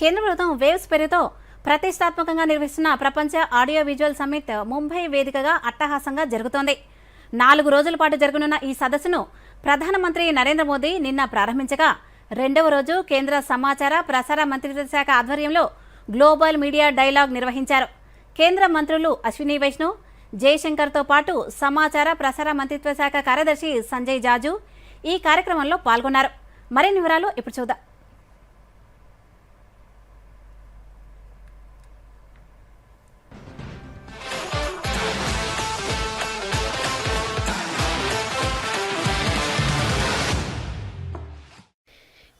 కేంద్ర ప్రభుత్వం వేవ్స్ పేరుతో ప్రతిష్టాత్మకంగా నిర్వహిస్తున్న ప్రపంచ ఆడియో విజువల్ సమ్మిట్ ముంబై వేదికగా అట్టహాసంగా జరుగుతోంది. నాలుగు రోజుల పాటు జరగనున్న ఈ సదస్సును ప్రధానమంత్రి నరేంద్ర మోదీ నిన్న ప్రారంభించగా రెండవ రోజు కేంద్ర సమాచార ప్రసార మంత్రిత్వ శాఖ ఆధ్వర్యంలో గ్లోబల్ మీడియా డైలాగ్ నిర్వహించారు. కేంద్ర మంత్రులు అశ్విని వైష్ణవ్ జయశంకర్తో పాటు సమాచార ప్రసార మంత్రిత్వ శాఖ కార్యదర్శి సంజయ్ జాజు ఈ కార్యక్రమంలో పాల్గొన్నారు. మరిన్ని వివరాలు ఇప్పుడు చూద్దాం.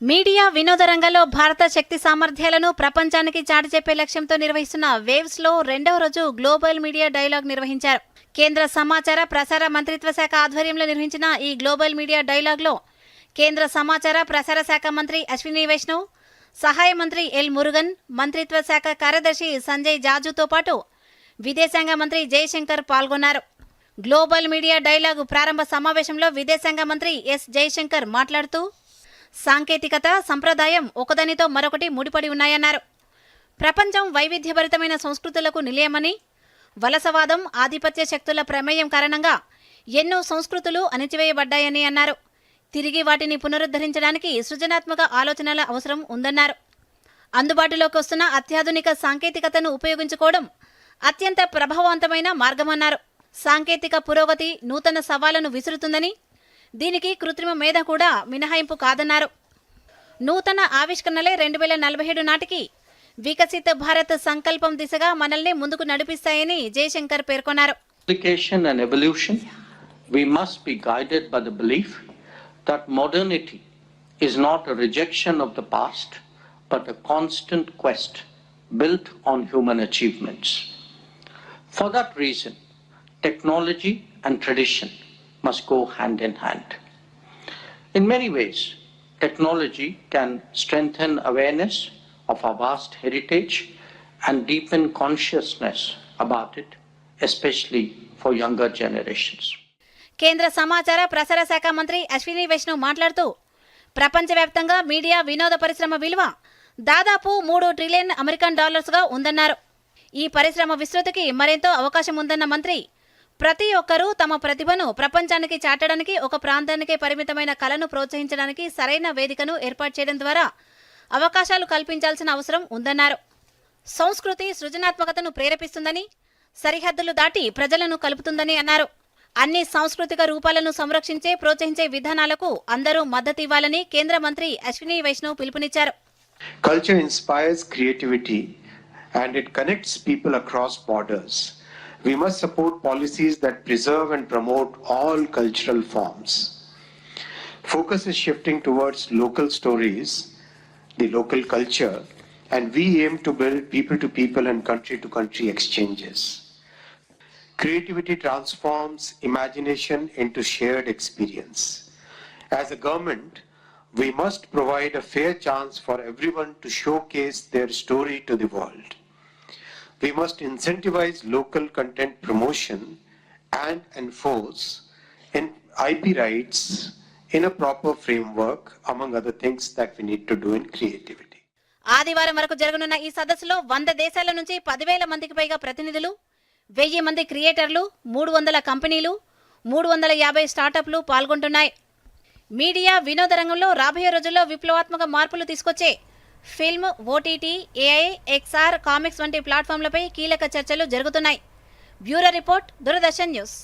మీడియా వినోద రంగంలో భారత శక్తి సామర్థ్యాలను ప్రపంచానికి చాటి చెప్పే లక్ష్యంతో నిర్వహిస్తున్న వేవ్స్లో రెండవ రోజు గ్లోబల్ మీడియా డైలాగ్ నిర్వహించారు. కేంద్ర సమాచార ప్రసార మంత్రిత్వ శాఖ ఆధ్వర్యంలో నిర్వహించిన ఈ గ్లోబల్ మీడియా డైలాగ్లో కేంద్ర సమాచార ప్రసార శాఖ మంత్రి అశ్విని వైష్ణవ్ సహాయ మంత్రి ఎల్ మురుగన్ మంత్రిత్వ శాఖ కార్యదర్శి సంజయ్ జాజుతో పాటు విదేశాంగ మంత్రి జయశంకర్ పాల్గొన్నారు. గ్లోబల్ మీడియా డైలాగ్ ప్రారంభ సమావేశంలో విదేశాంగ మంత్రి ఎస్ జయశంకర్ మాట్లాడుతూ సాంకేతికత సంప్రదాయం ఒకదానితో మరొకటి ముడిపడి ఉన్నాయన్నారు. ప్రపంచం వైవిధ్యభరితమైన సంస్కృతులకు నిలయమని వలసవాదం ఆధిపత్య శక్తుల ప్రమేయం కారణంగా ఎన్నో సంస్కృతులు అణిచివేయబడ్డాయని అన్నారు. తిరిగి వాటిని పునరుద్ధరించడానికి సృజనాత్మక ఆలోచనల అవసరం ఉందన్నారు. అందుబాటులోకి వస్తున్న అత్యాధునిక సాంకేతికతను ఉపయోగించుకోవడం అత్యంత ప్రభావవంతమైన మార్గమన్నారు. సాంకేతిక పురోగతి నూతన సవాళ్ళను విసురుతుందని దీనికి కృత్రిమ మేధ కూడా మినహాయింపు కాదన్నారు నూతన ఆవిష్కరణలే రెండు వేల నలభై ఏడు నాటికి వికసిత భారత్ సంకల్పం దిశగా మనల్ని ముందుకు నడిపిస్తాయని జయశంకర్ పేర్కొన్నారు we must be guided by the belief that modernity is not a rejection of the past, but a constant quest built on human achievements. For that reason, technology and tradition must go hand in hand. In many ways, technology can strengthen awareness of our vast heritage and deepen consciousness about it, especially for younger generations. కేంద్ర సమాచార ప్రసార శాఖ మంత్రి అశ్విని వైష్ణవ్ మాట్లాడుతూ ప్రపంచవ్యాప్తంగా media వినోద పరిశ్రమ విలువ దాదాపు మూడు ట్రిలియన్ అమెరికన్ డాలర్స్గా ఉందన్నారు ఈ పరిశ్రమ విస్తృతికి మరెంతో అవకాశం ఉందన్న మంత్రి ప్రతి ఒక్కరూ తమ ప్రతిభను ప్రపంచానికి చాటడానికి ఒక ప్రాంతానికే పరిమితమైన కళను ప్రోత్సహించడానికి సరైన వేదికను ఏర్పాటు చేయడం ద్వారా అవకాశాలు కల్పించాల్సిన అవసరం ఉందన్నారు. సంస్కృతి సృజనాత్మకతను ప్రేరేపిస్తుందని సరిహద్దులు దాటి ప్రజలను కలుపుతుందని అన్నారు. అన్ని సాంస్కృతిక రూపాలను సంరక్షించే ప్రోత్సహించే విధానాలకు అందరూ మద్దతు ఇవ్వాలని కేంద్ర మంత్రి అశ్విని వైష్ణవ్ పిలుపునిచ్చారు. Culture inspires creativity and it connects people across borders We must support policies that preserve and promote all cultural forms. Focus is shifting towards local stories, the local culture, and we aim to build people to people and country to country exchanges. Creativity transforms imagination into shared experience. As a government, we must provide a fair chance for everyone to showcase their story to the world. We must incentivize local content promotion and enforce in IP rights in a proper framework, among other things that we need to do in creativity. ఆదివారం వరకు జరగనున్న ఈ సదస్సులో వంద దేశాల నుంచి పదివేల మందికి పైగా ప్రతినిధులు వెయ్యి మంది క్రియేటర్లు మూడు వందల కంపెనీలు మూడు వందల యాభై స్టార్టప్లు పాల్గొంటున్నాయి మీడియా వినోద రంగంలో రాబోయే రోజుల్లో విప్లవాత్మక మార్పులు తీసుకొచ్చే film OTT AI XR comics వంటి ప్లాట్ఫామ్లపై కీలక చర్చలు జరుగుతున్నాయి. Bureau report Doordarshan news.